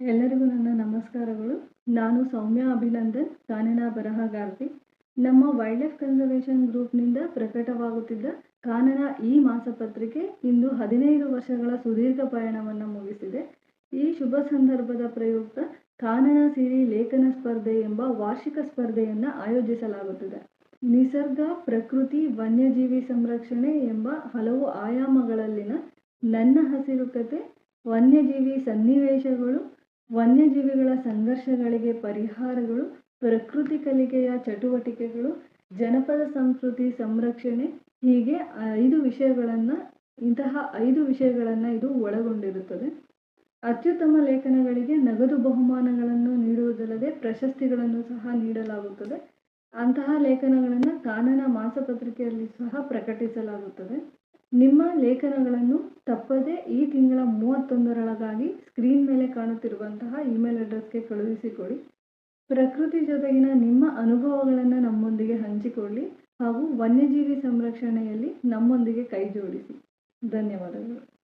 ಎಲ್ಲರಿಗೂ ನನ್ನ ನಮಸ್ಕಾರಗಳು. ನಾನು ಸೌಮ್ಯ ಅಭಿನಂದನ್ ಕಾನನ ಬರಹಗಾರ್ತಿ. ನಮ್ಮ ವೈಲ್ಡ್ ಲೈಫ್ ಕನ್ಸರ್ವೇಷನ್ ಗ್ರೂಪ್ನಿಂದ ಪ್ರಕಟವಾಗುತ್ತಿದ್ದ ಕಾನನ ಈ ಮಾಸಪತ್ರಿಕೆ ಇಂದು ಹದಿನೈದು ವರ್ಷಗಳ ಸುದೀರ್ಘ ಪಯಣವನ್ನು ಮುಗಿಸಿದೆ. ಈ ಶುಭ ಸಂದರ್ಭದ ಪ್ರಯುಕ್ತ ಕಾನನ ಸಿರಿ ಲೇಖನ ಸ್ಪರ್ಧೆ ಎಂಬ ವಾರ್ಷಿಕ ಸ್ಪರ್ಧೆಯನ್ನು ಆಯೋಜಿಸಲಾಗುತ್ತಿದೆ. ನಿಸರ್ಗ, ಪ್ರಕೃತಿ, ವನ್ಯಜೀವಿ ಸಂರಕ್ಷಣೆ ಎಂಬ ಹಲವು ಆಯಾಮಗಳಲ್ಲಿನ ನನ್ನ ಹಸಿರು ಕತೆ, ವನ್ಯಜೀವಿ ಸನ್ನಿವೇಶಗಳು ವನ್ಯಜೀವಿಗಳ ಸಂಘರ್ಷಗಳಿಗೆ ಪರಿಹಾರಗಳು, ಪ್ರಕೃತಿ ಕಲಿಕೆಯ ಚಟುವಟಿಕೆಗಳು, ಜನಪದ ಸಂಸ್ಕೃತಿ ಸಂರಕ್ಷಣೆ, ಹೀಗೆ ಐದು ವಿಷಯಗಳನ್ನು, ಇಂತಹ ಐದು ವಿಷಯಗಳನ್ನು ಇದು ಒಳಗೊಂಡಿರುತ್ತದೆ. ಅತ್ಯುತ್ತಮ ಲೇಖನಗಳಿಗೆ ನಗದು ಬಹುಮಾನಗಳನ್ನು ನೀಡುವುದಲ್ಲದೆ ಪ್ರಶಸ್ತಿಗಳನ್ನು ಸಹ ನೀಡಲಾಗುತ್ತದೆ. ಅಂತಹ ಲೇಖನಗಳನ್ನು ಕಾನನ ಮಾಸಪತ್ರಿಕೆಯಲ್ಲಿ ಸಹ ಪ್ರಕಟಿಸಲಾಗುತ್ತದೆ. ನಿಮ್ಮ ಲೇಖನಗಳನ್ನು ತಪ್ಪದೆ ಈ ತಿಂಗಳ ಮೂವತ್ತೊಂದರೊಳಗಾಗಿ ಸ್ಕ್ರೀನ್ ಮೇಲೆ ಕಾಣುತ್ತಿರುವಂತಹ ಇಮೇಲ್ ಅಡ್ರೆಸ್ಗೆ ಕಳುಹಿಸಿಕೊಡಿ. ಪ್ರಕೃತಿ ಜೊತೆಗಿನ ನಿಮ್ಮ ಅನುಭವಗಳನ್ನು ನಮ್ಮೊಂದಿಗೆ ಹಂಚಿಕೊಳ್ಳಿ ಹಾಗೂ ವನ್ಯಜೀವಿ ಸಂರಕ್ಷಣೆಯಲ್ಲಿ ನಮ್ಮೊಂದಿಗೆ ಕೈ ಜೋಡಿಸಿ ಧನ್ಯವಾದಗಳು.